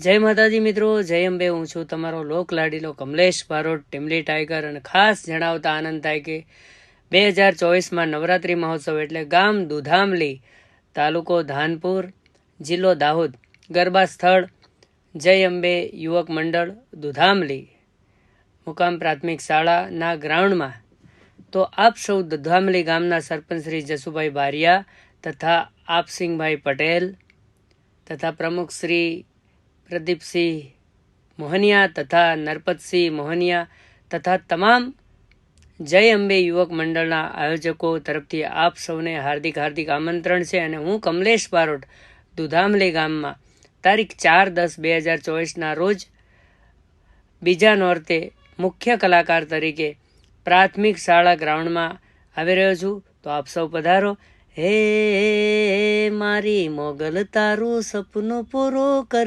જય માતાજી મિત્રો, જય અંબે. હું છું તમારો લોક લાડીલો કમલેશ બારોટ ટીમલી ટાઈગર અને ખાસ જણાવતા આનંદ થાય કે બે હજાર ચોવીસમાં નવરાત્રિ મહોત્સવ એટલે ગામ દુધામલી, તાલુકો ધાનપુર, જિલ્લો દાહોદ, ગરબા સ્થળ, જય અંબે યુવક મંડળ, દુધામલી. મુકામ પ્રાથમિક શાળાના ગ્રાઉન્ડમાં. તો આપ સૌ દુધામલી ગામના સરપંચ શ્રી જસુભાઈ બારિયા તથા આપસિંહભાઈ પટેલ તથા પ્રમુખ શ્રી પ્રદીપસિંહ મોહનિયા તથા નરપતસિંહ મોહનિયા તથા તમામ જય અંબે યુવક મંડળના આયોજકો તરફથી આપ સૌને હાર્દિક હાર્દિક આમંત્રણ છે અને હું કમલેશ બારોટ, દુધામલી ગામમાં તારીખ ચાર દસ બે હજાર ચોવીસના રોજ બીજા નોર્તે મુખ્ય કલાકાર તરીકે પ્રાથમિક શાળા ગ્રાઉન્ડમાં આવી રહ્યો છું. તો આપ સૌ પધારો. હે મારી મોગલ તારું સપનું પૂરું કર